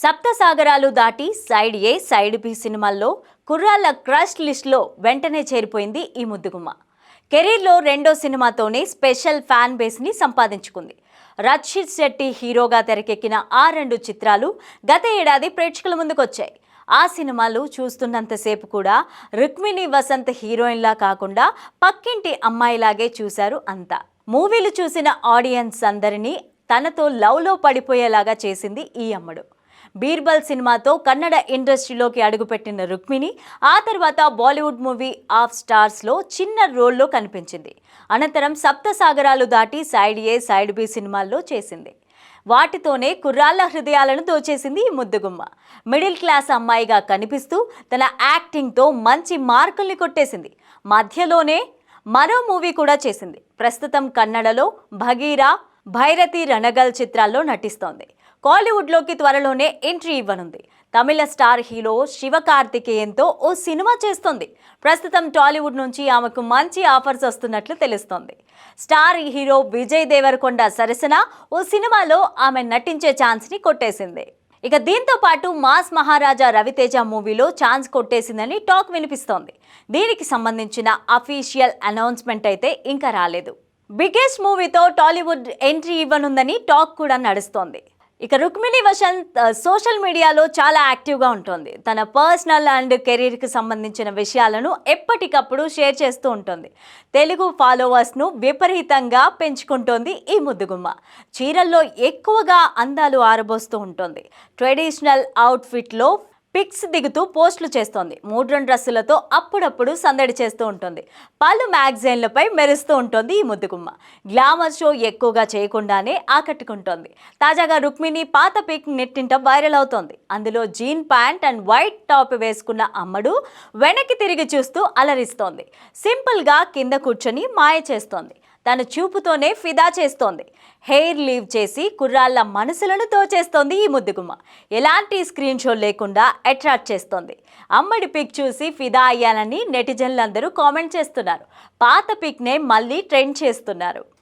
సప్తసాగరాలు దాటి సైడ్ ఏ side B సినిమాల్లో కుర్రాళ్ళ crush లిస్ట్లో వెంటనే చేరిపోయింది ఈ ముద్దుగుమ్మ. కెరీర్లో రెండో సినిమాతోనే స్పెషల్ ఫ్యాన్ బేస్ని సంపాదించుకుంది. రక్షిత్ శెట్టి హీరోగా తెరకెక్కిన ఆ రెండు చిత్రాలు గత ఏడాది ప్రేక్షకుల ముందుకొచ్చాయి. ఆ సినిమాలు చూస్తున్నంతసేపు కూడా రుక్మిణి వసంత్ హీరోయిన్లా కాకుండా పక్కింటి అమ్మాయిలాగే చూశారు అంతా. మూవీలు చూసిన ఆడియన్స్ అందరినీ తనతో లవ్లో పడిపోయేలాగా చేసింది ఈ అమ్మడు. బీర్బల్ సినిమాతో కన్నడ ఇండస్ట్రీలోకి అడుగుపెట్టిన రుక్మిణి ఆ తర్వాత బాలీవుడ్ మూవీ ఆఫ్ స్టార్స్లో చిన్న రోల్లో కనిపించింది. అనంతరం సప్తసాగరాలు దాటి సైడ్ ఏ సైడ్ బి సినిమాల్లో చేసింది. వాటితోనే కుర్రాళ్ళ హృదయాలను దోచేసింది ఈ ముద్దుగుమ్మ. మిడిల్ క్లాస్ అమ్మాయిగా కనిపిస్తూ తన యాక్టింగ్తో మంచి మార్కుల్ని కొట్టేసింది. మధ్యలోనే మరో మూవీ కూడా చేసింది. ప్రస్తుతం కన్నడలో భగీరా భైరతి రణగల్ చిత్రాల్లో నటిస్తోంది. కాలీవుడ్లోకి త్వరలోనే ఎంట్రీ ఇవ్వనుంది. తమిళ స్టార్ హీరో శివకార్తికేయన్తో ఓ సినిమా చేస్తుంది. ప్రస్తుతం టాలీవుడ్ నుంచి ఆమెకు మంచి ఆఫర్స్ వస్తున్నట్లు తెలుస్తోంది. స్టార్ హీరో విజయ్ దేవరకొండ సరసన ఓ సినిమాలో ఆమె నటించే ఛాన్స్ని కొట్టేసింది. ఇక దీంతో పాటు మాస్ మహారాజా రవితేజ మూవీలో ఛాన్స్ కొట్టేసిందని టాక్ వినిపిస్తోంది. దీనికి సంబంధించిన అఫీషియల్ అనౌన్స్మెంట్ అయితే ఇంకా రాలేదు. బిగ్గెస్ట్ మూవీతో టాలీవుడ్ ఎంట్రీ ఇవ్వనుందని టాక్ కూడా నడుస్తోంది. ఇక రుక్మిణి వసంత్ సోషల్ మీడియాలో చాలా యాక్టివ్గా ఉంటుంది. తన పర్సనల్ అండ్ కెరీర్కి సంబంధించిన విషయాలను ఎప్పటికప్పుడు షేర్ చేస్తూ ఉంటుంది. తెలుగు ఫాలోవర్స్ను విపరీతంగా పెంచుకుంటోంది ఈ ముద్దుగుమ్మ. చీరల్లో ఎక్కువగా అందాలు ఆరబోస్తూ ఉంటుంది. ట్రెడిషనల్ అవుట్ఫిట్లో పిక్స్ దిగుతూ పోస్టులు చేస్తోంది. మోడ్రన్ డ్రెస్సులతో అప్పుడప్పుడు సందడి చేస్తూ ఉంటుంది. పలు మ్యాగజైన్లపై మెరుస్తూ ఉంటుంది ఈ ముద్దుగుమ్మ. గ్లామర్ షో ఎక్కువగా చేయకుండానే ఆకట్టుకుంటోంది. తాజాగా రుక్మిణి పాత పిక్ నెట్టింట వైరల్ అవుతోంది. అందులో jean pant and white top వేసుకున్న అమ్మడు వెనక్కి తిరిగి చూస్తూ అలరిస్తోంది. సింపుల్గా కింద కూర్చొని మాయ చేస్తోంది. తన చూపుతోనే ఫిదా చేస్తోంది. హెయిర్ లీవ్ చేసి కుర్రాళ్ళ మనసులను తోచేస్తోంది ఈ ముద్దుగుమ్మ. ఎలాంటి స్క్రీన్ షో లేకుండా అట్రాక్ట్ చేస్తోంది. అమ్మడి పిక్ చూసి ఫిదా అయ్యానని నెటిజన్లందరూ కామెంట్ చేస్తున్నారు. పాత పిక్నే మళ్ళీ ట్రెండ్ చేస్తున్నారు.